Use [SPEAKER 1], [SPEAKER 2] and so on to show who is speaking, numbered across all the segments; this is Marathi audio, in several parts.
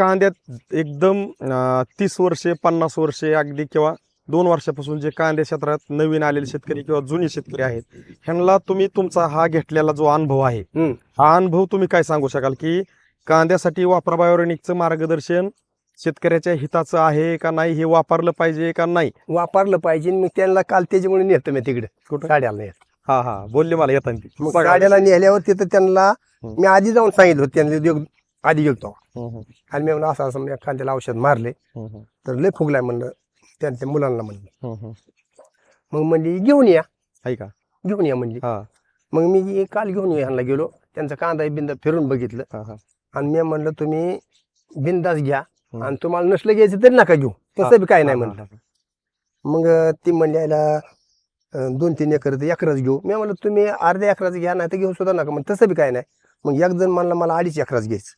[SPEAKER 1] कांद्यात एकदम तीस वर्षे पन्नास वर्षे अगदी किंवा दोन वर्षापासून जे कांद्या क्षेत्रात नवीन आलेले शेतकरी किंवा जुने शेतकरी आहेत ह्यांना तुम्ही तुमचा हा घेतलेला जो अनुभव आहे. हा अनुभव तुम्ही काय सांगू शकाल की कांद्यासाठी वापरा बायोरेनिकचं मार्गदर्शन शेतकऱ्याच्या हिताचं आहे का नाही हे वापरलं पाहिजे का नाही
[SPEAKER 2] वापरलं पाहिजे मी त्यांना काल त्याच्यामुळे नेतो मी तिकडे
[SPEAKER 1] कुठं
[SPEAKER 2] गाड्याला नेत
[SPEAKER 1] हा हा बोलले मला येताना ती.
[SPEAKER 2] मग
[SPEAKER 1] सांगा.
[SPEAKER 2] गाड्याला नेल्यावर तिथं त्यांना. मी आधी जाऊन सांगितलं होतं त्यांनी आधी गेलतो. आणि मी म्हणलं असं असं मी कांद्याला औषध मारले तर लय फुगलाय म्हणलं त्यांच्या मुलांना म्हणलं. मग म्हणली घेऊन या.
[SPEAKER 1] आहे का?
[SPEAKER 2] घेऊन या म्हणली.
[SPEAKER 1] हा.
[SPEAKER 2] मग मी काल घेऊन ह्यांना गेलो. त्यांचा कांदा बिंदा फिरून बघितलं. आणि मी म्हणलं तुम्ही बिंदास घ्या. आणि तुम्हाला नसलं घ्यायचं तरी नका घेऊ. तसं बी काय नाही म्हणलं. मग ती म्हणली यायला अं, दोन तीन एकर तर एकरच घेऊ. मी म्हणलं तुम्ही अर्ध्या एकराचं घ्या नाही तर घेऊ सुद्धा नका. मग तसं बी काय नाही. मग एक जण म्हणलं मला अडीच एकराच घ्यायचं.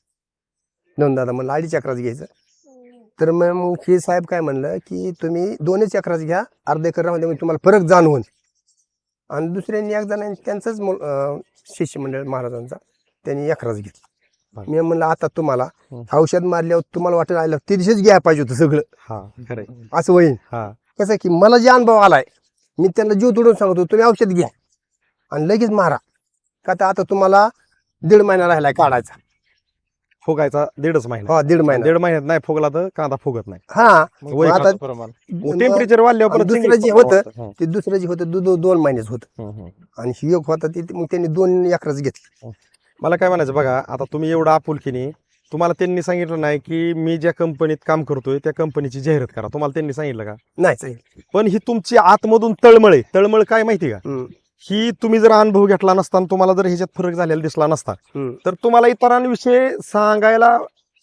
[SPEAKER 2] दोन दादा म्हणलं अडीच एकराच घ्यायचं. तर मग मग हे साहेब काय म्हणलं की तुम्ही दोनच एकराच घ्या अर्ध्या एकरामध्ये मग तुम्हाला फरक जाणवून. आणि दुसऱ्यांनी एक जणांनी त्यांचंच मुल- अं, शिष्य मंडळ महाराजांचा त्यांनी एकराच घेतला. मी म्हणलं आता तुम्हाला. औषध मारल्यावर तुम्हाला वाटत आलं ते दिवशीच घ्यायला पाहिजे होतं सगळं.
[SPEAKER 1] हा
[SPEAKER 2] असं होईल
[SPEAKER 1] हा.
[SPEAKER 2] कसं की मला जे अनुभव आलाय मी त्यांना जीव तोडून सांगतो तुम्ही औषध घ्या. आणि लगेच मारा. का तर आता तुम्हाला दीड महिना राहिलाय काढायचा.
[SPEAKER 1] फुगायचा दीडच महिना.
[SPEAKER 2] हा दीड महिना.
[SPEAKER 1] दीड महिन्यात नाही फुगला तर कांदा फुगत नाही.
[SPEAKER 2] हा
[SPEAKER 1] वय
[SPEAKER 2] मग आता
[SPEAKER 1] टेम्परेचर वाढल्यावर परत
[SPEAKER 2] दुसरं जे होतं. ते दुसरं जे होतं दो- दोन महिन्याच होतं. आणि ही एक होता ते मग त्यांनी दोन एकराच घेतलं.
[SPEAKER 1] मला काय म्हणायचं बघा आता तुम्ही एवढं आपुलकीने तुम्हाला त्यांनी सांगितलं नाही की मी ज्या कंपनीत काम करतोय त्या कंपनीची जाहिरात करा. तुम्हाला त्यांनी सांगितलं का?
[SPEAKER 2] नाही चालेल
[SPEAKER 1] पण ही तुमची आतमधून तळमळ आहे. तळमळ काय माहिती का?
[SPEAKER 2] हम्म,
[SPEAKER 1] ही तुम्ही जर अनुभव घेतला नसता आणि तुम्हाला जर ह्याच्यात फरक झालेला दिसला नसता. तर तुम्हाला इतरांविषयी सांगायला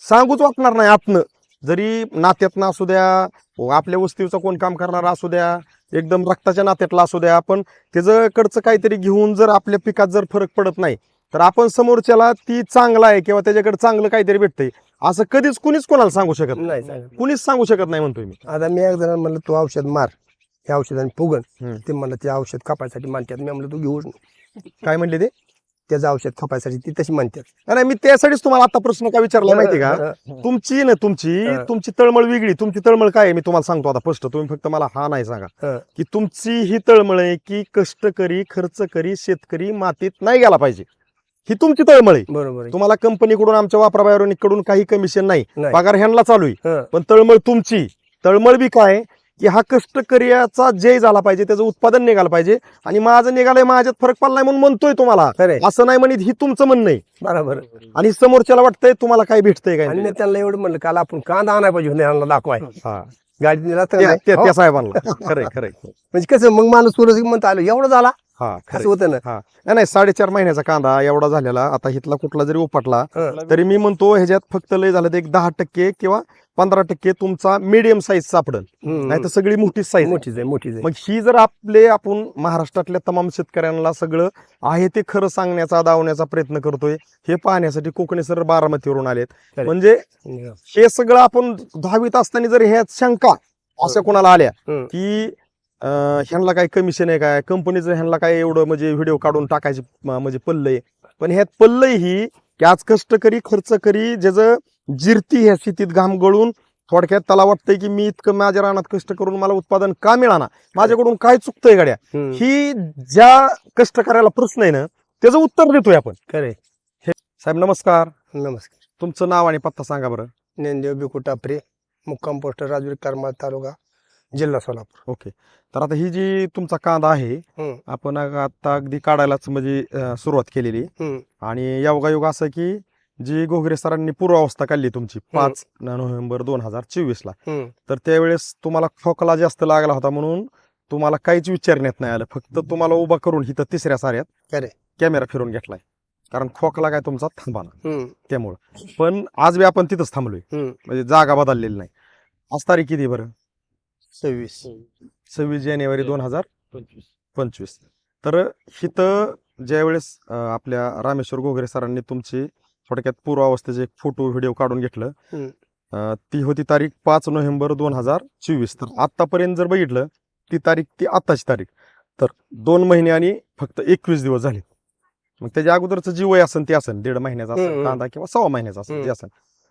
[SPEAKER 1] सांगूच वाटणार नाही आतनं. जरी नात्यातनं असू द्या व आपल्या वस्तीचं कोण काम करणारा असू द्या एकदम रक्ताच्या नात्यातला असू द्या आपण त्याचं कडचं काहीतरी घेऊन जर आपल्या पिकात जर फरक पडत नाही तर आपण समोरच्याला ती चांगला आहे किंवा त्याच्याकडे चांगलं काहीतरी भेटतंय असं कधीच कुणीच कोणाला सांगू शकत नाही. कुणीच सांगू शकत नाही म्हणतोय मी.
[SPEAKER 2] आता मी एक जण म्हणलं तू औषध मार. हे औषधाने फुगन
[SPEAKER 1] हम्म.
[SPEAKER 2] ते म्हणलं ते औषध खपायसाठी म्हणतात. मी म्हणलं तू घेऊच नको.
[SPEAKER 1] काय म्हणले ते?
[SPEAKER 2] त्याचं औषध खपायसाठी ती तशी म्हणतात.
[SPEAKER 1] नाही मी त्यासाठीच तुम्हाला आता प्रश्न का विचारला माहिती का? तुमची ना तुमची. तुमची तळमळ वेगळी. तुमची तळमळ काय आहे? मी तुम्हाला सांगतो आता स्पष्ट. तुम्ही फक्त मला हा नाही सांगा. की तुमची ही तळमळ आहे की कष्टकरी खर्च करी शेतकरी मातीत नाही गेला पाहिजे. ही तुमची तळमळ आहे.
[SPEAKER 2] बरोबर.
[SPEAKER 1] तुम्हाला कंपनीकडून आमच्या वापरा कडून काही कमिशन नाही.
[SPEAKER 2] नाही.
[SPEAKER 1] पगार ह्यांना चालू आहे. पण तळमळ तुमची. तळमळ बी काय? की हा कष्टकर्याचा जय झाला पाहिजे त्याचं उत्पादन निघालं पाहिजे आणि माझं निघालंय माझ्यात फरक पडलाय म्हणून म्हणतोय तुम्हाला.
[SPEAKER 2] खरंय.
[SPEAKER 1] असं नाही म्हणत ही तुमचं म्हणणं आहे.
[SPEAKER 2] बरोबर.
[SPEAKER 1] आणि समोरच्याला वाटतंय तुम्हाला काय भेटतंय काय
[SPEAKER 2] आणि मी त्यांना एवढं म्हणलं काल आपण कांदा आणाय पाहिजे होता ह्यांना दाखवाय.
[SPEAKER 1] हा.
[SPEAKER 2] गाडी नेला तर
[SPEAKER 1] त्या
[SPEAKER 2] नाही.
[SPEAKER 1] त्या-
[SPEAKER 2] हो.
[SPEAKER 1] त्या साहेबांना. खरंय खरंय.
[SPEAKER 2] म्हणजे कसं मग माणूस सुरज म्हणता आलो एवढं झाला.
[SPEAKER 1] हा
[SPEAKER 2] असं. होतं ना?
[SPEAKER 1] हा. नाही, नाही साडेचार महिन्याचा कांदा एवढा झालेला आता इथला कुठला जरी उपटला. तरी मी म्हणतो ह्याच्यात फक्त लय झालं तर एक दहा टक्के किंवा पंधरा टक्के तुमचा मीडियम साईज सापडेल. नाही तर सगळी मोठी साईज
[SPEAKER 2] मोठीच आहे मोठीच आहे.
[SPEAKER 1] मग ही जर आपले आपण महाराष्ट्रातल्या तमाम शेतकऱ्यांना सगळं आहे ते खरं सांगण्याचा दावण्याचा प्रयत्न करतोय हे पाहण्यासाठी कोकणी सर बारामतीवरून आलेत. म्हणजे हे सगळं आपण दहावीत असताना जर ह्यात शंका असं कोणाला आल्या. की ह्यांना काय कमिशन आहे काय? कंपनीचं ह्यांना काय एवढं म्हणजे व्हिडिओ काढून टाकायचे म्हणजे पल्लय. पण ह्यात पल्लय ही की आज कष्टकरी खर्च करी ज्याचं जिरती ह्या स्थितीत घाम गळून थोडक्यात त्याला वाटतंय की मी इतकं माझ्या रानात कष्ट करून मला उत्पादन का मिळाना? माझ्याकडून काय चुकतंय गाड्या? ही ज्या कष्टकऱ्याला प्रश्न आहे ना त्याचं उत्तर देतोय आपण.
[SPEAKER 2] खरंय.
[SPEAKER 1] साहेब नमस्कार.
[SPEAKER 2] नमस्कार.
[SPEAKER 1] तुमचं नाव आणि पत्ता सांगा बरं.
[SPEAKER 2] ज्ञानदेव बिकू टापरे मुक्काम पोस्ट राजूर करमाळ तालुका. जिल्हा सोलापूर.
[SPEAKER 1] ओके. तर आता ही जी तुमचा कांदा आहे
[SPEAKER 2] हम्म,
[SPEAKER 1] आपण आता अगदी काढायलाच म्हणजे अं, सुरुवात केलेली.
[SPEAKER 2] हम्म,
[SPEAKER 1] आणि योगायोग असं की जी घोगरे सरांनी पूर्वावस्था काढली तुमची पाच नोव्हेंबर दोन हजार चोवीस ला
[SPEAKER 2] हम्म.
[SPEAKER 1] तर त्यावेळेस तुम्हाला खोकला जास्त लागला होता म्हणून तुम्हाला काहीच विचारण्यात नाही आलं. फक्त तुम्हाला उभा करून इथं तिसऱ्या साऱ्यात. कॅमेरा फिरून घेतलाय. कारण खोकला काय तुमचा थांबाना
[SPEAKER 2] हम्म,
[SPEAKER 1] त्यामुळं. पण आज बी आपण तिथंच थांबलोय.
[SPEAKER 2] हम्म.
[SPEAKER 1] म्हणजे जागा बदललेली नाही. आज तारीख किती बरं?
[SPEAKER 2] सव्वीस.
[SPEAKER 1] सव्वीस जानेवारी दोन हजार पंचवीस. तर इथं ज्यावेळेस आपल्या रामेश्वर घोगरे सरांनी तुमची थोडक्यात पूर्वावस्थेचे एक फोटो व्हिडिओ काढून घेतलं ती होती तारीख पाच नोव्हेंबर दोन हजार चोवीस. तर आतापर्यंत जर बघितलं ती तारीख ती आत्ताची तारीख. तर दोन महिने आणि फक्त एकवीस दिवस झाले. मग त्याच्या अगोदरचं जी वय असेल ते असेल दीड महिन्याचा असेल. कांदा किंवा सव्वा महिन्याचा असेल ते. असेल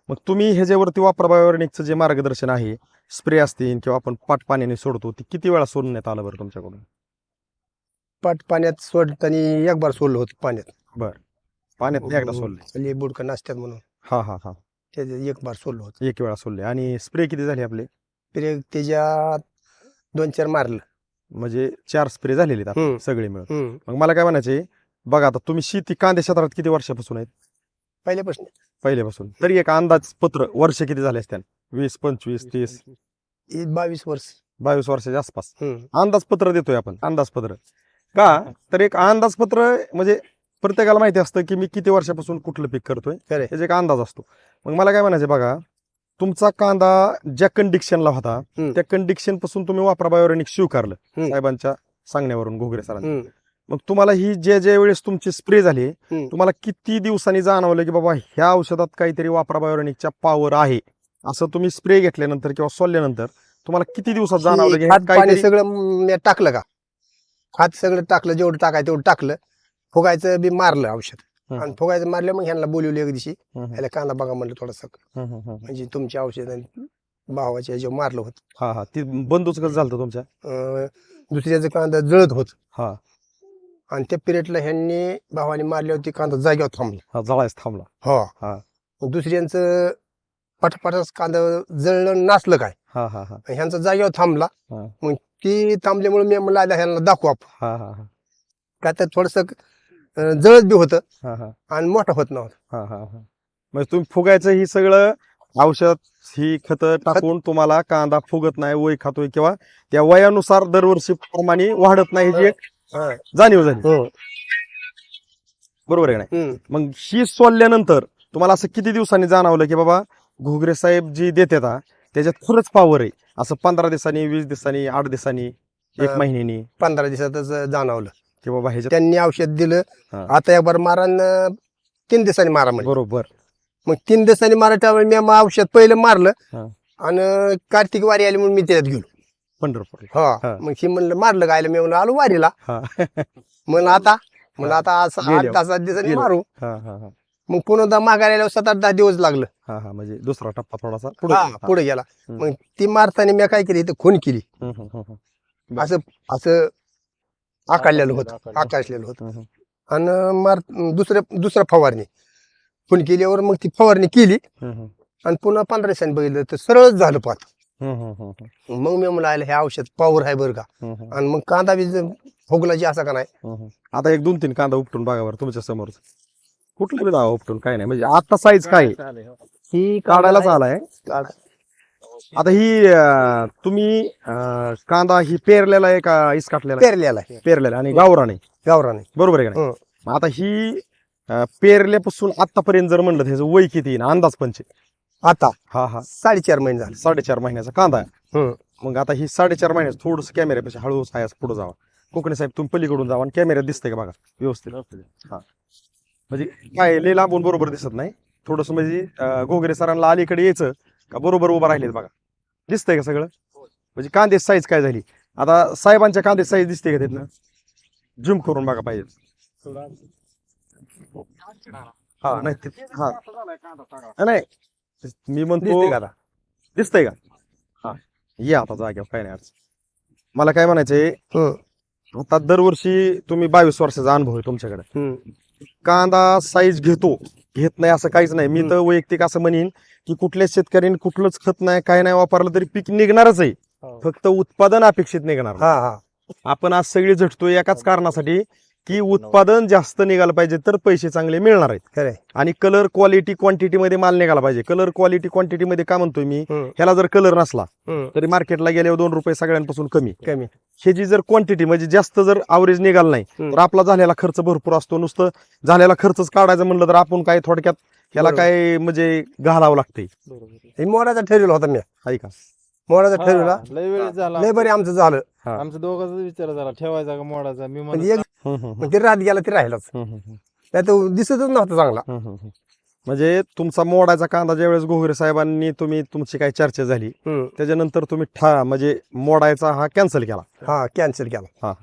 [SPEAKER 1] मग तुम्ही ह्याच्यावरती वापरा बायोनिकचं जे मार्गदर्शन आहे स्प्रे असतील किंवा आपण पाट पाण्याने सोडतो ते किती वेळा सोडण्यात आलं बरं तुमच्याकडून?
[SPEAKER 2] पाट पाण्यात सोडताना एक बार सोडलं होतं पाण्यात.
[SPEAKER 1] पाण्यात एकदा सोडले.
[SPEAKER 2] ले बुडकं नाश्त्यात म्हणून.
[SPEAKER 1] हा हा हा.
[SPEAKER 2] त्याच्यात एक बार सोडलं होतं.
[SPEAKER 1] एक वेळा सोडले. आणि स्प्रे किती झाले आपले?
[SPEAKER 2] फिर त्याच्यात दोन चार मारलं.
[SPEAKER 1] म्हणजे चार स्प्रे झालेले आहेत
[SPEAKER 2] हम्म.
[SPEAKER 1] सगळे मिळून.
[SPEAKER 2] हम्म.
[SPEAKER 1] मग मला काय म्हणायचे बघा आता तुम्ही शेती कांदे क्षेत्रात किती वर्षापासून आहेत?
[SPEAKER 2] पहिल्यापासून.
[SPEAKER 1] पहिल्यापासून. तरी एक अंदाज पत्र वर्ष किती झाले असत्या वीस पंचवीस तीस
[SPEAKER 2] हे बावीस वर्ष
[SPEAKER 1] बावीस वर्षाच्या आसपास
[SPEAKER 2] हम्म.
[SPEAKER 1] अंदाजपत्र देतोय आपण अंदाजपत्र का तर एक अंदाजपत्र म्हणजे प्रत्येकाला माहिती असतं की मी किती वर्षापासून कुठलं पीक करतोय
[SPEAKER 2] खरंय.
[SPEAKER 1] याचा एक अंदाज असतो मग मला काय म्हणायचं बघा तुमचा कांदा ज्या कंडिक्शनला होता
[SPEAKER 2] हम्म.
[SPEAKER 1] त्या कंडिक्शनपासून तुम्ही वापरा बायोरेनिक स्वीकारलं
[SPEAKER 2] हम्म.
[SPEAKER 1] साहेबांच्या सांगण्यावरून घोगरे सरांनी
[SPEAKER 2] हम्म.
[SPEAKER 1] मग तुम्हाला ही जे जे वेळेस तुमची स्प्रे झाली
[SPEAKER 2] हम्म.
[SPEAKER 1] तुम्हाला किती दिवसांनी जाणवलं की बाबा ह्या औषधात काहीतरी वापरा बायोरेनिकच्या पॉवर आहे असं तुम्ही स्प्रे घेतल्यानंतर किंवा सोडल्यानंतर तुम्हाला किती दिवसात जाणवलं की
[SPEAKER 2] हे
[SPEAKER 1] ह्यात
[SPEAKER 2] खत पाणी
[SPEAKER 1] काहीतरी
[SPEAKER 2] सगळं मी टाकलं का? खात सगळं टाकलं जेवढं टाकायचं तेवढं टाकलं. फुगायचं बी मारलं औषध. आणि फुगायचं मारलं मग ह्यांना बोलवली एक दिवशी. ह्याला कांदा बघा म्हणलं थोडासा. म्हणजे तुमची औषध भावाच्या ह्याच्यावर मारलं होतं.
[SPEAKER 1] हा हा. ती बंदूच कसं झालं तुमच्या?
[SPEAKER 2] अं, दुसऱ्याचं कांदा जळत होत.
[SPEAKER 1] हा.
[SPEAKER 2] आणि त्या पिरियडला ह्यांनी भावाने मारल्यावरती कांदा जागेवर थांबला.
[SPEAKER 1] हा जळायच थांबला.
[SPEAKER 2] हो.
[SPEAKER 1] हा.
[SPEAKER 2] मग दुसऱ्यांचं पटापटाच कांदा जळलं नाचलं काय?
[SPEAKER 1] हा हा हा.
[SPEAKER 2] ह्यांचा जागेवर थांबला.
[SPEAKER 1] हा.
[SPEAKER 2] मग ती थांबल्यामुळे मी म्हणलं ह्यांना दाखवू आपण.
[SPEAKER 1] हा हा हा.
[SPEAKER 2] का तर थोडस जळत बी होतं
[SPEAKER 1] हा हा.
[SPEAKER 2] आणि मोठं होत नव्हतं.
[SPEAKER 1] हा हा हा. म्हणजे तुम्ही फुगायचं ही सगळं औषध ही खतं टाकून तुम्हाला कांदा फुगत नाही वय खातोय किंवा त्या वयानुसार दरवर्षी प्रमाणे वाढत नाही ह्याची एक जाणीव झाली.
[SPEAKER 2] हम्म.
[SPEAKER 1] बरोबर आहे का नाही?
[SPEAKER 2] हम्म.
[SPEAKER 1] मग ही सोडल्यानंतर तुम्हाला असं किती दिवसांनी जाणवलं की बाबा घुगरे साहेब जी देतात हा, त्याच्यात खरंच पॉवर आहे. असं पंधरा दिवसांनी वीस दिवसांनी आठ दिवसांनी एक
[SPEAKER 2] हा.
[SPEAKER 1] महिन्यानी.
[SPEAKER 2] पंधरा दिवसातच जाणवलं.
[SPEAKER 1] की बाबा ह्याच्यात
[SPEAKER 2] त्यांनी औषध दिलं. आता एक बार मारा न तीन दिवसांनी मारा म्हणजे
[SPEAKER 1] बरोबर.
[SPEAKER 2] मग तीन दिवसांनी मारा त्यावेळी मी मग औषध पहिलं मारलं. आणि कार्तिक वारी आली म्हणून मी त्याच्यात गेलो.
[SPEAKER 1] पंढरपूर.
[SPEAKER 2] हा.
[SPEAKER 1] हा.
[SPEAKER 2] मग ही म्हणलं मारलं गायला. मी म्हणलं आलो वारीला.
[SPEAKER 1] हा.
[SPEAKER 2] म्हणलं आता? म्हणलं आता असं आठ
[SPEAKER 1] गेलो.
[SPEAKER 2] दहा सात दिवसांनी
[SPEAKER 1] गेलो.
[SPEAKER 2] मारू.
[SPEAKER 1] हा हा हा.
[SPEAKER 2] मग पुन्हा मागायला आल्यावर सात आठ दहा दिवस लागलं.
[SPEAKER 1] हा हा म्हणजे दुसरा टप्पा थोडासा पुढे
[SPEAKER 2] हा पुढे गेला.
[SPEAKER 1] हम्म.
[SPEAKER 2] मग ती मारताना मी काय केली इथं खून केली.
[SPEAKER 1] हम्म, हम्म, हम्म, हम्म.
[SPEAKER 2] असं असं आकारलेलं होतं आकाशलेलं होतं.
[SPEAKER 1] हम्म,
[SPEAKER 2] आणि मार दुसऱ्या दुसऱ्या फवारणी. खून केल्यावर मग ती फवारणी केली.
[SPEAKER 1] हम्म, हम्म,
[SPEAKER 2] आणि पुन्हा पंधरा दिवसांनी बघितलं तर सरळच झालं पाहत.
[SPEAKER 1] हम्म, हम्म, हम्म, हम्म,
[SPEAKER 2] मग मी म्हणायला हे औषध पॉवर आहे बरं का.
[SPEAKER 1] हम्म, हम्म,
[SPEAKER 2] आणि मग कांदा बी फुगला जी असा का नाही.
[SPEAKER 1] हम्म. आता एक दोन तीन कांदा उपटून बघा बरं तुमच्यासमोर कुठलं बी दावा उपटून काय नाही. म्हणजे आता साईज काय आहे?
[SPEAKER 2] ही.
[SPEAKER 1] काढायलाच आलाय आता ही अं, तुम्ही अं, कांदा ही पेरलेला आहे का इस काटलेला आहे?
[SPEAKER 2] पेरलेला आहे.
[SPEAKER 1] पेरलेला आणि गावराने
[SPEAKER 2] गावराने
[SPEAKER 1] बरोबर आहे का नाही? मग आता ही अं, पेरल्यापासून आतापर्यंत जर म्हणलं तर ह्याचं वय किती ना अंदाज पंच
[SPEAKER 2] आता?
[SPEAKER 1] हा हा.
[SPEAKER 2] साडेचार महिने झाले.
[SPEAKER 1] साडेचार महिन्याचा कांदा आहे.
[SPEAKER 2] हम्म.
[SPEAKER 1] मग आता ही साडेचार महिन्यात थोडस कॅमेऱ्यापेक्षा हळूहळू सायास पुढे जावा. कोकणी साहेब तुम्ही पलीकडून जावा आणि कॅमेऱ्यात दिसतंय का बघा? व्यवस्थित. हा. म्हणजे काय लय लांबून बरोबर दिसत नाही? थोडस म्हणजे घोगरे सरांना अलीकडे यायचं का बरोबर उभं राहिलेत बघा. दिसतंय का सगळं? म्हणजे कांदे साईज काय झाली? आता साहेबांच्या कांदे साईज दिसते का तिथनं झूम करून बघा पाहिजे. हा नाही हा. नाही मी म्हणतो
[SPEAKER 2] का आता?
[SPEAKER 1] दिसतंय का? हा. या आता जाग्यावर काय नाही मला काय म्हणायचंय. आता दरवर्षी तुम्ही बावीस वर्षाचा अनुभव आहे तुमच्याकडे. कांदा साईज घेतो. घेत नाही असं काहीच नाही. मी तर वैयक्तिक असं म्हणेन की कुठल्याच शेतकऱ्यांनी कुठलंच खत नाही काय नाही वापरलं तरी पीक निघणारच आहे. फक्त उत्पादन अपेक्षित निघणार.
[SPEAKER 2] हा हा.
[SPEAKER 1] आपण आज सगळे झटतोय एकाच कारणासाठी. की उत्पादन जास्त निघालं पाहिजे तर पैसे चांगले मिळणार आहेत.
[SPEAKER 2] खरंय.
[SPEAKER 1] आणि कलर क्वालिटी क्वांटिटी मध्ये माल निघाला पाहिजे. कलर क्वालिटी क्वांटिटी मध्ये का म्हणतोय मी. ह्याला जर कलर नसला. तरी मार्केटला गेल्यावर दोन रुपये सगळ्यांपासून कमी.
[SPEAKER 2] कमी.
[SPEAKER 1] ह्याची जर क्वांटिटी म्हणजे जास्त जर आवरेज निघाल नाही. तर आपला झालेला खर्च भरपूर असतो. नुसतं झालेला खर्चच काढायचं म्हणलं तर आपण काय थोडक्यात ह्याला. काय म्हणजे घालावं लागतंय.
[SPEAKER 2] हे मोडाचा ठरवला होता मी.
[SPEAKER 1] ऐका
[SPEAKER 2] मोडाचा ठरवला.
[SPEAKER 3] हा, लय वेळ झाला.
[SPEAKER 2] लय बरे आमचं झालं.
[SPEAKER 3] आमचं दोघांचा विचार झाला ठेवायचा का मोडाचा मी
[SPEAKER 2] म्हणजे एक
[SPEAKER 1] हम्म, हम्म,
[SPEAKER 2] मग ते रात गेला ते राहिलाच.
[SPEAKER 1] हम्म, हम्म,
[SPEAKER 2] नाही तर दिसतच नव्हता चांगला.
[SPEAKER 1] हम्म, हम्म, हम्म. म्हणजे तुमचा मोडायचा कांदा ज्यावेळेस घोगरे साहेबांनी तुम्ही तुमची काय चर्चा झाली
[SPEAKER 2] हम्म.
[SPEAKER 1] त्याच्यानंतर तुम्ही ठा म्हणजे मोडायचा हा कॅन्सल केला.
[SPEAKER 2] हा कॅन्सल केला.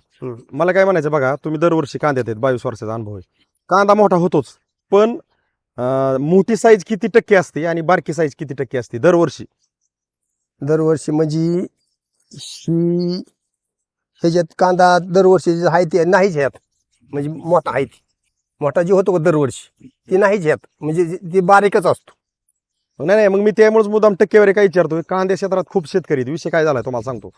[SPEAKER 1] मला काय म्हणायचं बघा तुम्ही दरवर्षी कांदे आहेत बावीस वर्षाचा अनुभव आहे. कांदा मोठा होतोच पण अं, मोठी साईज किती टक्के असते आणि बारकी साईज किती टक्के असते दरवर्षी?
[SPEAKER 2] दरवर्षी म्हणजे ही ह्याच्यात कांदा दरवर्षी जे आहे ते नाहीच ह्यात म्हणजे मोठा आहे ती. मोठा जे होतो का दरवर्षी ते नाहीच ह्यात म्हणजे ते बारीकच असतो.
[SPEAKER 1] नाही नाही मग मी त्यामुळेच मुद्दाम टक्केवारी काय विचारतोय कांद्या क्षेत्रात खूप शेतकरी आहेत. विषय काय झालाय तुम्हाला सांगतो.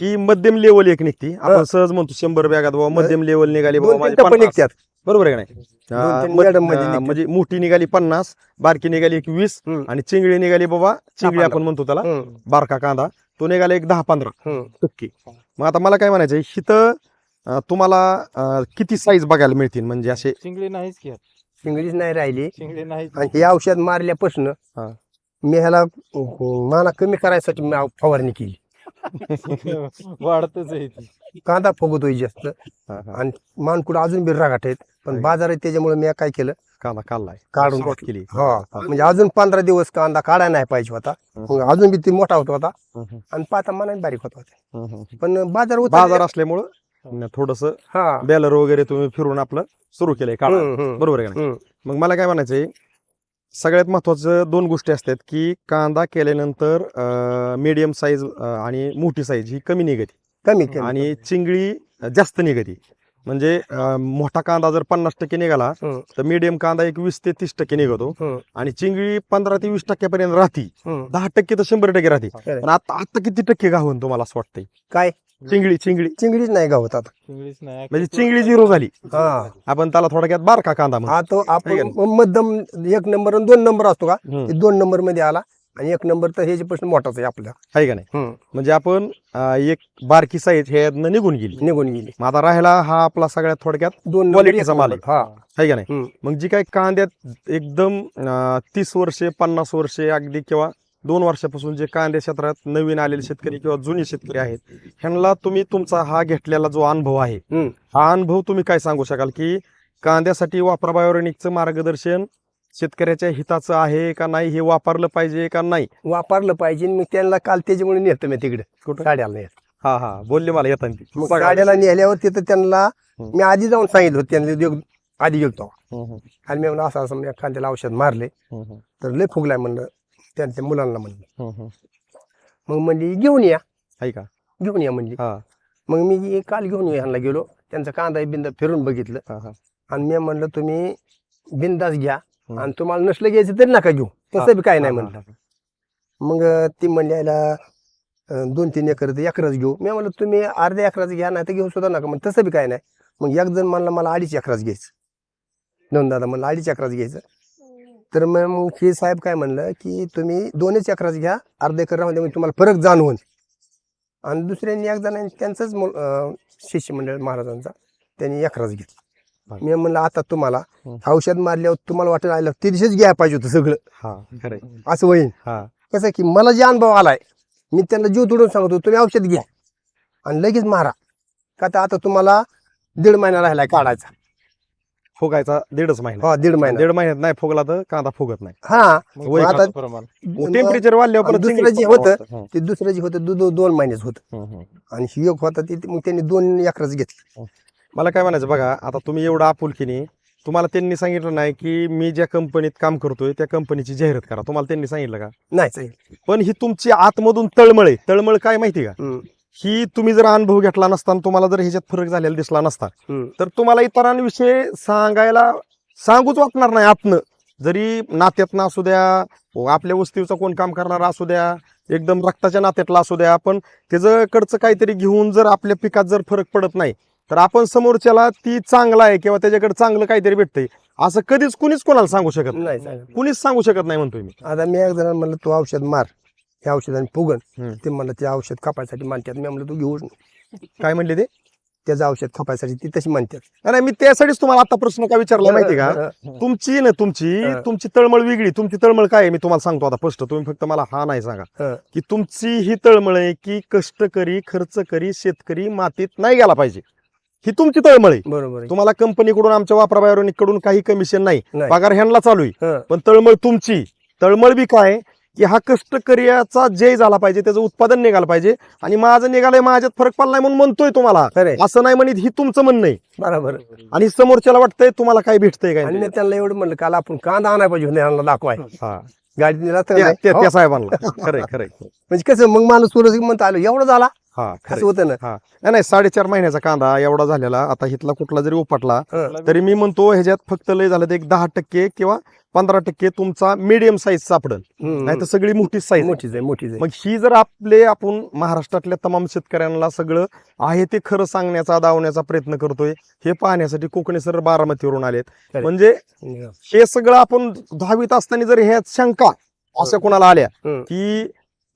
[SPEAKER 1] की मध्यम लेवल एक निघती. आपण
[SPEAKER 2] हा.
[SPEAKER 1] सहज म्हणतो शंभर बॅगात बाबा मध्यम लेवल निघाली बाबा
[SPEAKER 2] दोन
[SPEAKER 1] माझी
[SPEAKER 2] तीन टप्पे
[SPEAKER 1] पन्नास.
[SPEAKER 2] निघतात.
[SPEAKER 1] बरोबर आहे का नाही?
[SPEAKER 2] दोन तीन मध्ये निघतात.
[SPEAKER 1] म्हणजे मोठी निघाली पन्नास बारकी निघाली एक वीस
[SPEAKER 2] हम्म.
[SPEAKER 1] आणि चिंगळी निघाली बाबा चिंगळी. आपण म्हणतो त्याला
[SPEAKER 2] हम्म,
[SPEAKER 1] बारका कांदा. तो निघाला एक दहा पंधरा
[SPEAKER 2] हम्म.
[SPEAKER 1] टक्के. मग आता मला काय म्हणायचं इथं अं, तुम्हाला अं, किती साईज बघायला मिळतील? म्हणजे असे
[SPEAKER 3] चिंगडी नाहीच की
[SPEAKER 2] शिंगडीच नाही राहिली.
[SPEAKER 3] चिंगडी नाहीच.
[SPEAKER 2] आणि हे औषध मारल्यापासून
[SPEAKER 1] हा.
[SPEAKER 2] मी ह्याला अं, माना कमी करायसाठी मी फवारणी केली.
[SPEAKER 3] वाढतच आहे ती.
[SPEAKER 2] कांदा फुगतोय जास्त.
[SPEAKER 1] हा, हा.
[SPEAKER 2] आणि मानकुड अजून बी रागाट आहेत. पण. बाजारात त्याच्यामुळे मी काय केलं?
[SPEAKER 1] कांदा काढलाय.
[SPEAKER 2] काढून
[SPEAKER 1] केली.
[SPEAKER 2] हा. म्हणजे अजून पंधरा दिवस कांदा काढायला नाही पाहिजे होता. मग अजून बी ती मोठा होत होता. आणि पाता मनाने बारीक होत होता. पण बाजार होता
[SPEAKER 1] बाजार असल्यामुळं थोडस बॅलर वगैरे तुम्ही फिरून आपलं सुरू केलंय काढा.
[SPEAKER 2] हम्म,
[SPEAKER 1] बरोबर आहे का. मग मला काय म्हणायचंय सगळ्यात महत्वाचं दोन गोष्टी असतात की कांदा केल्यानंतर मीडियम साईज आणि मोठी साईज ही कमी निघते.
[SPEAKER 2] कमी
[SPEAKER 1] आणि चिंगळी जास्त निघते. म्हणजे अं, मोठा कांदा जर पन्नास टक्के निघाला तर मीडियम कांदा एक वीस ते तीस टक्के निघतो. आणि चिंगळी पंधरा ते वीस टक्क्यापर्यंत राहती. दहा टक्के तर शंभर टक्के राहते. पण आता आता किती टक्के गावून तुम्हाला असं वाटतंय?
[SPEAKER 2] काय?
[SPEAKER 1] चिंगळी चिंगळी.
[SPEAKER 2] चिंगडीच नाही गावत आता.
[SPEAKER 3] नाही.
[SPEAKER 1] म्हणजे चिंगळी झिरो झाली.
[SPEAKER 2] हा.
[SPEAKER 1] आपण त्याला थोडक्यात बारका कांदा म्हणतो.
[SPEAKER 2] हा तो आपण मध्यम एक नंबर आणि दोन नंबर असतो का?
[SPEAKER 1] हम्म.
[SPEAKER 2] ते दोन नंबरमध्ये आला. आणि एक नंबर तर ह्याच्या प्रश्न मोठाच आहे आपल्या
[SPEAKER 1] आहे का नाही
[SPEAKER 2] हम्म.
[SPEAKER 1] म्हणजे आपण अं, एक बारकी साईज ह्यातनं निघून गेली
[SPEAKER 2] निघून गेली
[SPEAKER 1] मग आता राहिला हा आपला सगळ्यात थोडक्यात
[SPEAKER 2] दोन
[SPEAKER 1] क्वालिटीचा
[SPEAKER 2] एक
[SPEAKER 1] माल.
[SPEAKER 2] हा
[SPEAKER 1] आहे का नाही
[SPEAKER 2] हम्म.
[SPEAKER 1] मग जी काही कांद्यात एकदम तीस वर्षे पन्नास वर्षे अगदी किंवा दोन वर्षापासून जे कांद्या क्षेत्रात नवीन आलेले शेतकरी किंवा जुने शेतकरी आहेत ह्यांना तुम्ही तुमचा हा घेतलेला जो अनुभव आहे
[SPEAKER 2] हम्म.
[SPEAKER 1] हा अनुभव तुम्ही काय सांगू शकाल की कांद्यासाठी वापरा बायोरेनिकचं मार्गदर्शन शेतकऱ्याच्या हिताचं आहे का नाही हे वापरलं पाहिजे का नाही?
[SPEAKER 2] वापरलं पाहिजे मी त्यांना काल त्याच्यामुळे नेतो मी तिकडे.
[SPEAKER 1] कुठं?
[SPEAKER 2] गाड्याला नेत
[SPEAKER 1] हा हा. बोलले मला येताना. ती.
[SPEAKER 2] मग
[SPEAKER 1] सांगा.
[SPEAKER 2] गाड्याला नेल्यावर तिथं त्यांना. मी आधी जाऊन सांगितलं होतं त्यांना देव- आधी गेलतो आणि मी म्हणलं असं असं मी कांद्याला औषध मारले. तर लय फुगलाय म्हणलं त्यांच्या मुलांना म्हणलं. मग म्हणली घेऊन या.
[SPEAKER 1] आहे का?
[SPEAKER 2] घेऊन या म्हणली.
[SPEAKER 1] हा.
[SPEAKER 2] मग मी काल घेऊन ह्यांना गेलो. त्यांचा कांदा बिंदा फिरून बघितलं.
[SPEAKER 1] हा हा.
[SPEAKER 2] आणि मी म्हणलं तुम्ही बिंदास घ्या. आणि तुम्हाला नसलं घ्यायचं तरी नका घेऊ. तसं बी काय नाही म्हणलं. मग ती म्हणली याला अं, दोन तीन एकर तर एकरच घेऊ. मी म्हणलं तुम्ही अर्ध्या एकराचं घ्या नाही तर घेऊ सुद्धा नका. मग तसं बी काय नाही. मग एक जण म्हणलं मला अडीच एकराच घ्यायचं. दोन दादा म्हणलं अडीच एकराच घ्यायचं. तर मग हे साहेब काय म्हणलं की तुम्ही दोनच एकराच घ्या अर्धा एकर राहून द्या, म्हणजे तुम्हाला फरक जाणवून आणि दुसऱ्यांनी एक जणांनी त्यांचंच मुल- अं, शिष्य मंडळ महाराजांचा त्यांनी एकराच घेतला. मी म्हणलं आता तुम्हाला. औषध मारल्यावर तुम्हाला वाटत आलं ते दिवशीच घ्यायला पाहिजे होतं सगळं.
[SPEAKER 1] हा
[SPEAKER 2] असं होईल
[SPEAKER 1] हा.
[SPEAKER 2] कसं की मला जे अनुभव आलाय मी त्यांना जीव तोडून सांगतो तुम्ही औषध घ्या आणि लगेच मारा. का तर आता तुम्हाला दीड महिना राहिलाय काढायचा.
[SPEAKER 1] फुगायचा दीडच महिना.
[SPEAKER 2] हा दीड महिना.
[SPEAKER 1] दीड महिन्यात नाही फुगला तर कांदा फुगत नाही.
[SPEAKER 2] हा. आता-
[SPEAKER 1] टेम्परेचर वाढल्यावर
[SPEAKER 2] दुसरं जे होतं- ते दुसरं जे होतं दोन महिन्याच होतं. आणि ही. एक होता ते मग त्यांनी दोन एकराच घेतली.
[SPEAKER 1] मला काय म्हणायचं बघा आता तुम्ही एवढं आपुलकीने तुम्हाला त्यांनी सांगितलं नाही की मी ज्या कंपनीत काम करतोय त्या कंपनीची जाहिरात करा. तुम्हाला त्यांनी सांगितलं का?
[SPEAKER 2] नाही चालेल
[SPEAKER 1] पण ही तुमची आतमधून तळमळ आहे. तळमळ काय माहिती का? ही तुम्ही जर अनुभव घेतला नसता तुम्हाला जर ह्याच्यात फरक झालेला दिसला नसता. तर तुम्हाला इतरांविषयी सांगायला सांगूच वाटणार नाही आपलं जरी नात्यातनं असू द्या व आपल्या वस्तीचं कोण काम करणारा असू द्या एकदम रक्ताच्या नात्यातला असू द्या पण त्याचं कडचं काहीतरी घेऊन जर आपल्या पिकात जर फरक पडत नाही तर आपण समोरच्याला ती चांगला आहे किंवा त्याच्याकडे चांगलं काहीतरी भेटतंय. असं कधीच कुणीच कोणाला सांगू शकत नाही. कुणीच सांगू शकत नाही म्हणतोय मी.
[SPEAKER 2] आता मी एक जण म्हणलं तू औषध मार. हे औषधाने फुगन
[SPEAKER 1] हम्म.
[SPEAKER 2] ते म्हणलं ते औषध खपायसाठी मानतात. मी म्हणलं तू घेऊच नको.
[SPEAKER 1] काय म्हणले ते?
[SPEAKER 2] त्याचं औषध खपायसाठी ती तशी म्हणतात
[SPEAKER 1] नाही मी त्यासाठीच तुम्हाला आता प्रश्न काय विचारला माहिती का? तुमची ना तुमची
[SPEAKER 2] हं.
[SPEAKER 1] तुमची तळमळ वेगळी. तुमची तळमळ काय आहे? मी तुम्हाला सांगतो आता स्पष्ट. तुम्ही फक्त मला हा नाही सांगा. की तुमची ही तळमळ आहे की कष्टकरी खर्च करी शेतकरी मातीत नाही गेला पाहिजे. ही तुमची तळमळ. आहे.
[SPEAKER 2] बरोबर.
[SPEAKER 1] तुम्हाला कंपनीकडून आमच्या वापराबाहेरून कडून काही कमिशन नाही.
[SPEAKER 2] नाही.
[SPEAKER 1] पगार ह्यांना चालू आहे.
[SPEAKER 2] हं,
[SPEAKER 1] पण तळमळ तुमची. तळमळ बी काय? की हा कष्टकर्याचा जय झाला पाहिजे त्याचं उत्पादन निघालं पाहिजे आणि माझं निघालंय माझ्यात फरक पडलाय म्हणून म्हणतोय तुम्हाला.
[SPEAKER 2] खरे
[SPEAKER 1] असं नाही म्हणत ही तुमचं म्हणणं आहे.
[SPEAKER 2] बरोबर.
[SPEAKER 1] आणि समोरच्याला वाटतंय तुम्हाला काय भेटतंय काय
[SPEAKER 2] आणि त्यांना एवढं म्हणलं काल आपण कांदा आणाय पाहिजे होता यांना दाखवाय.
[SPEAKER 1] हा.
[SPEAKER 2] गाडीत नेला तर
[SPEAKER 1] त्या
[SPEAKER 2] नाही.
[SPEAKER 1] त्या-
[SPEAKER 2] हो.
[SPEAKER 1] त्या साहेबांना खरंय खरंय
[SPEAKER 2] म्हणजे कसं मग माणूस सूरज म्हणता आलो एवढं झाला
[SPEAKER 1] हा
[SPEAKER 2] असं
[SPEAKER 1] खरंय.
[SPEAKER 2] होतं ना
[SPEAKER 1] नाही नाही साडेचार महिन्याचा कांदा एवढा झालेला आता इथला कुठला जरी उपटला
[SPEAKER 2] हं.
[SPEAKER 1] तरी मी म्हणतो ह्याच्यात फक्त लय झालं तर एक दहा टक्के किंवा पंधरा टक्के तुमचा मीडियम साईज सापडल. नाही तर सगळी मोठी साईज
[SPEAKER 2] मोठीच आहे मोठीच आहे.
[SPEAKER 1] मग ही जर आपले आपण महाराष्ट्रातल्या तमाम शेतकऱ्यांना सगळं आहे ते खरं सांगण्याचा दावण्याचा प्रयत्न करतोय हे पाहण्यासाठी कोकणी सर बारामतीवरून आलेत. म्हणजे हे. सगळं आपण दहावीत असताना जर ह्या शंका अशा कोणाला आल्या. की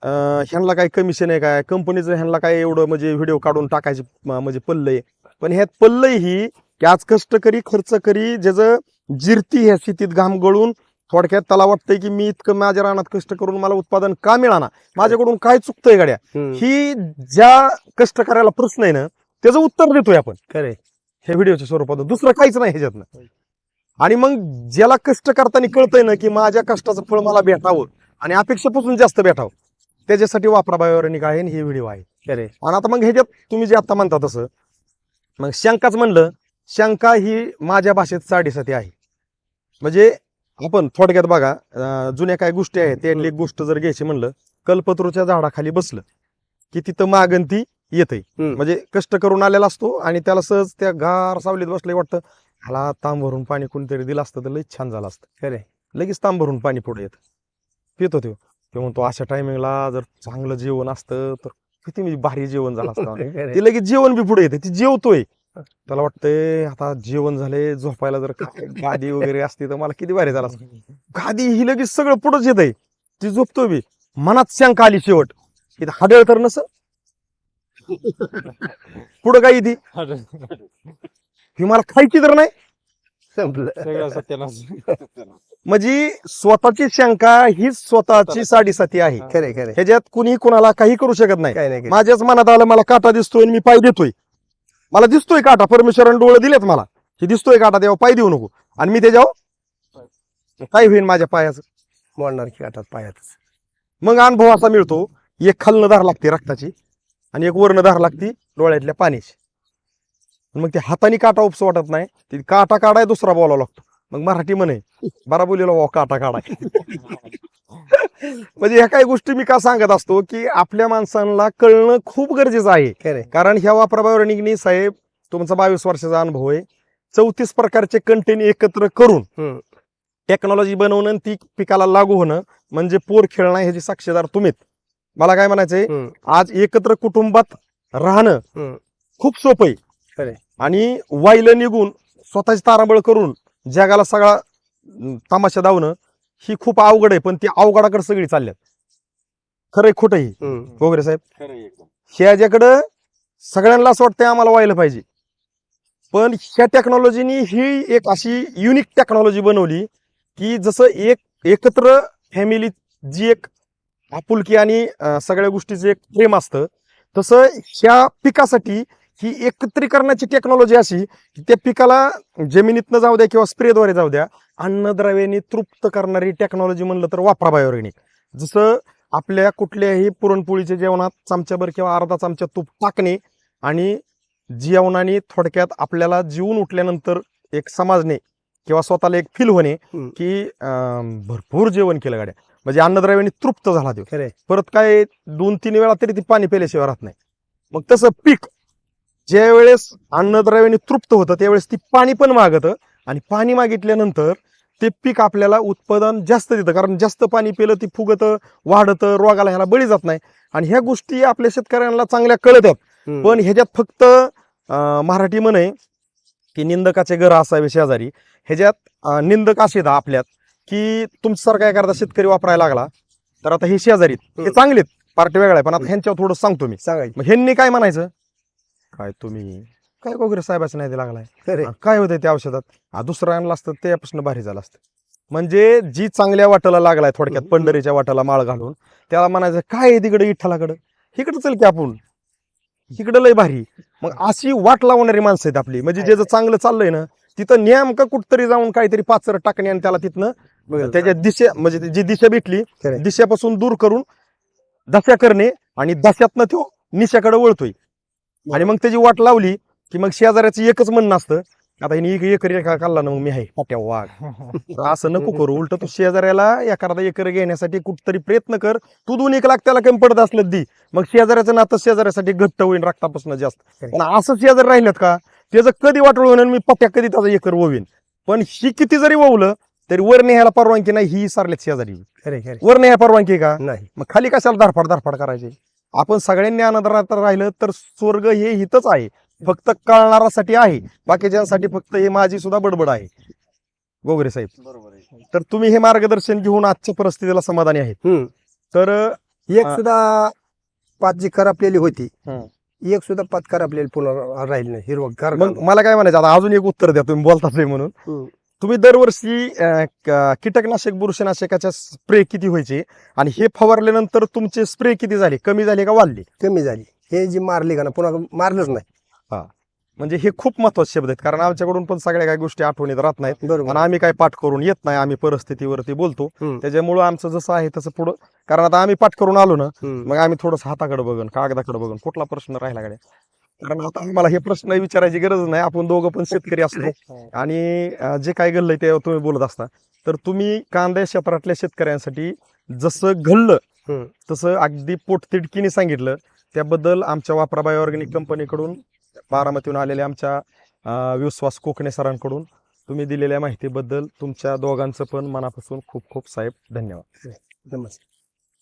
[SPEAKER 1] ह्यांना काय कमिशन आहे काय? कंपनीचं ह्यांना काय एवढं म्हणजे व्हिडिओ काढून टाकायचे म्हणजे पल्लय. पण ह्यात पल्लय ही की आज कष्टकरी खर्च करी ज्याचं जिरती ह्या शेतीत घाम गळून थोडक्यात त्याला वाटतंय की मी इतकं माझ्या रानात कष्ट करून मला उत्पादन का मिळाना? माझ्याकडून काय चुकतंय गाड्या. ही ज्या कष्टकऱ्याला प्रश्न आहे ना त्याचं उत्तर देतोय आपण.
[SPEAKER 2] खरे
[SPEAKER 1] हे व्हिडिओच्या स्वरूपात. दुसरं काहीच नाही ह्याच्यातनं. आणि मग ज्याला कष्ट करताना कळतंय ना की माझ्या कष्टाचं फळ मला भेटावं आणि अपेक्षेपासून जास्त भेटावं त्याच्यासाठी वापरा बायोरेनिक आहे हे व्हिडिओ आहे.
[SPEAKER 2] खरे
[SPEAKER 1] आणि आता मग ह्याच्यात तुम्ही जे आता म्हणता तसं मग शंकाच म्हणलं शंका ही माझ्या भाषेत साडेसाती आहे. म्हणजे आपण थोडक्यात बघा जुन्या काय गोष्टी आहेत त्यातली एक गोष्ट जर घ्यायची म्हणलं कल्पतरूच्या झाडाखाली बसलं की तिथं मागण ती येते. म्हणजे कष्ट करून आलेला असतो आणि त्याला सहज त्या गार सावलीत बसले वाटतं. ह्याला तांब भरून पाणी कोणतरी दिलं असतं तर लई छान झालं असतं.
[SPEAKER 2] खरे
[SPEAKER 1] लगेच तांब भरून पाणी पुढे येतं. पितो तो. ते म्हणतो अशा टायमिंगला जर चांगलं जेवण असतं तर किती म्हणजे भारी जेवण झालं असतं. ती लगेच जेवण बी पुढे येते ती जेवतोय. त्याला वाटतंय आता जेवण झाले झोपायला जर गादी वगैरे असती तर मला किती भारी झालं गादी ही लगेच सगळं पुढंच येत आहे ती झोपतोय बी. मनात शंका आली शेवट. इथं हाडळ तर नस पुढं काय ती ही मला खायची तर नाही. म्हणजे स्वतःची शंका हीच स्वतःची साडेसाती आहे.
[SPEAKER 2] खरे खरे
[SPEAKER 1] ह्याच्यात कुणी कुणाला काही करू शकत नाही. माझ्याच मनात आलं मला काटा दिसतोय आणि मी पाय देतोय. मला दिसतोय काटा. परमेश्वराने डोळे दिलेत मला. हे दिसतोय काटा तेव्हा पाय देऊ नको. आणि मी त्याच्यावर काय होईल माझ्या पायाचं.
[SPEAKER 2] मोडणार की काटात पायातच.
[SPEAKER 1] मग अनुभव असा मिळतो एक खालनं धार लागते रक्ताची आणि एक वरनं धार लागते डोळ्यातल्या पाण्याची. मग ते हाताने काटा उपस वाटत नाही ती काटा काढाय दुसरा बोलावा लागतो. मग मराठी म्हणे बरा बोलीला वा काटा काढाय. म्हणजे ह्या काही गोष्टी मी का सांगत असतो की आपल्या माणसांना कळणं खूप गरजेचं आहे कारण ह्या वापराबावर निघणी साहेब तुमचा बावीस वर्षाचा अनुभव आहे चौतीस प्रकारचे कंटेन एकत्र करून. टेक्नॉलॉजी बनवणं ती पिकाला लागू होणं म्हणजे पोर खेळणं ह्याचे साक्षीदार तुम्हीच मला काय म्हणायचंय. आज एकत्र कुटुंबात राहणं. खूप सोपं. आहे आणि वाईलं निघून स्वतःची तारांबळ करून जगाला सगळा तमाशा धावणं ही खूप अवघड आहे पण ती अवघडाकडे सगळी चालल्यात. खरंय खोटं ही.
[SPEAKER 2] हम्म.
[SPEAKER 1] वगैरे साहेब. ह्याच्याकडं सगळ्यांना असं वाटतंय आम्हाला व्हायला पाहिजे. पण ह्या टेक्नॉलॉजीनी ही एक अशी युनिक टेक्नॉलॉजी बनवली की जसं एक एकत्र फॅमिली जी एक आपुलकी आणि सगळ्या गोष्टीचं एक प्रेम असतं तसं ह्या पिकासाठी ही एकत्रीकरणाची टेक्नॉलॉजी अशी की त्या पिकाला जमिनीतनं जाऊ द्या किंवा स्प्रेद्वारे जाऊ द्या अन्नद्रव्याने तृप्त करणारी टेक्नॉलॉजी म्हणलं तर वापरा बायोरेनिक जसं आपल्या कुठल्याही पुरणपोळीच्या जेवणात चमच्याभर किंवा अर्धा चमचा तूप टाकणे आणि जेवणाने थोडक्यात आपल्याला जीवन उठल्यानंतर एक समजणे किंवा स्वतःला एक फील होणे. की अं, भरपूर जेवण केलं गाड्या. म्हणजे अन्नद्रव्याने तृप्त झाला तो. परत काय दोन तीन वेळा तरी ती पाणी पेल्याशिवाय राहत नाही. मग तसं पीक ज्या वेळेस अन्नद्रव्याने तृप्त होतं त्यावेळेस ती पाणी पण मागतं. आणि पाणी मागितल्यानंतर ते पीक आपल्याला उत्पादन जास्त देतं. कारण जास्त पाणी पिलं ती फुगतं वाढतं रोगाला ह्याला बळी जात नाही. आणि ह्या गोष्टी आपल्या शेतकऱ्यांना चांगल्या कळतात
[SPEAKER 2] हम्म.
[SPEAKER 1] पण ह्याच्यात फक्त मराठी म्हणे की निंदकाचे घर असावे शेजारी. ह्याच्यात निंदक असे आहेत आपल्यात की तुमच्यासारखा एखादा शेतकरी वापरायला लागला तर आता हे शेजारीत हे. चांगलेत पार्टी वेगळा आहे पण आता ह्यांच्यावर थोडं सांगतो मी.
[SPEAKER 2] सांगायचं
[SPEAKER 1] मग ह्यांनी काय म्हणायचं? काय तुम्ही काय वगैरे साहेबाचं नाही लागलाय. काय होतंय त्या औषधात? हा, दुसरं आणलं असतं त्यापासून भारी झालं असतं. म्हणजे जी चांगल्या वाटाला लागलाय थोडक्यात. पंढरीच्या वाटाला माळ घालून त्याला म्हणायचं काय आहे तिकडे विठ्ठलाकडं इकडे चल की आपण. इकडं लय भारी. मग अशी वाट लावणारी माणसं आहेत आपली. म्हणजे ज्याचं चांगलं चाललंय ना तिथं नेमकं कुठतरी जाऊन काहीतरी पाचर टाकणे आणि त्याला तिथनं. त्याच्या दिशा म्हणजे जी दिशा भेटली. दिशेपासून दूर करून दशा करणे आणि दशातनं तो निशाकडे वळतोय. आणि मग त्याची वाट लावली की मग शेजाऱ्याचं एकच म्हणणं असतं आता हिने एक एकर एका काढला ना मग मी आहे पाट्या वाघ. तर असं नको करू उलट तू शेजाऱ्याला एखादा एकर घेण्यासाठी कुठतरी प्रयत्न कर तू दोन एक लाख त्याला कमी पडत असलं दी मग शेजाऱ्याचं नातं शेजाऱ्यासाठी घट्ट होईल रक्तापासून जास्त. पण असं शेजारी राहिल्यात का त्याचं कधी वाटलं होईन मी पट्या कधी त्याचा एकर ववीन पण ही किती जरी ववलं तरी वर न्यायला परवानगी नाही ही सारल्यात शेजारी. वर न्याय परवानगी का?
[SPEAKER 2] नाही.
[SPEAKER 1] मग खाली कशाला धारफाड धारफाड करायचे? आपण सगळ्यांनी आनंदात राहिलं तर स्वर्ग हे हितच आहे. फक्त कळणारासाठी आहे. बाकीच्यांसाठी फक्त हे माझी सुद्धा बडबड आहे. गोगरे साहेब.
[SPEAKER 3] बरोबर आहे.
[SPEAKER 1] तर तुम्ही हे मार्गदर्शन घेऊन आजच्या परिस्थितीला समाधानी
[SPEAKER 2] हम्म.
[SPEAKER 1] तर
[SPEAKER 2] एक. सुद्धा पाच जी खराबलेली होती. एक सुद्धा पाच खराबलेली पुन्हा राहिली नाही. हिरवा गार
[SPEAKER 1] मग मला काय म्हणायचं? आता अजून एक उत्तर द्या. तुम्ही बोलतात म्हणून. तुम्ही दरवर्षी कीटकनाशक बुरशीनाशकाच्या स्प्रे किती व्हायचे? आणि हे फवारल्यानंतर तुमचे स्प्रे किती झाले? कमी झाले का वाढले?
[SPEAKER 2] कमी झाली. हे जी मारली का ना पुन्हा मारलंच नाही.
[SPEAKER 1] म्हणजे हे खूप महत्त्वाचे शब्द आहेत कारण आमच्याकडून पण सगळ्या काही गोष्टी आठवणीत राहत नाहीत.
[SPEAKER 2] बरोबर.
[SPEAKER 1] आणि आम्ही काय पाठ करून येत नाही आम्ही परिस्थितीवरती बोलतो. त्याच्यामुळं आमचं जसं आहे तसं पुढं कारण आता आम्ही पाठ करून आलो ना. मग आम्ही थोडंसं हाताकडे बघून कागदाकडे बघून कुठला प्रश्न राहिला गड्या? कारण आता आम्हाला हे प्रश्न विचारायची गरज नाही. आपण दोघं पण शेतकरी असतो आणि अं, जे काय घडलंय ते तुम्ही बोलत असता. तर तुम्ही कांदा क्षेत्रातल्या शेतकऱ्यांसाठी जसं घडलं. तसं अगदी पोटतिडकीने सांगितलं. त्याबद्दल आमच्या वापरा बायो ऑर्गॅनिक कंपनीकडून बारामतीहून आलेल्या आमच्या विश्वास कोकणे सरांकडून तुम्ही दिलेल्या माहितीबद्दल तुमच्या दोघांचं पण मनापासून खूप खूप साहेब धन्यवाद.
[SPEAKER 2] नमस्कार.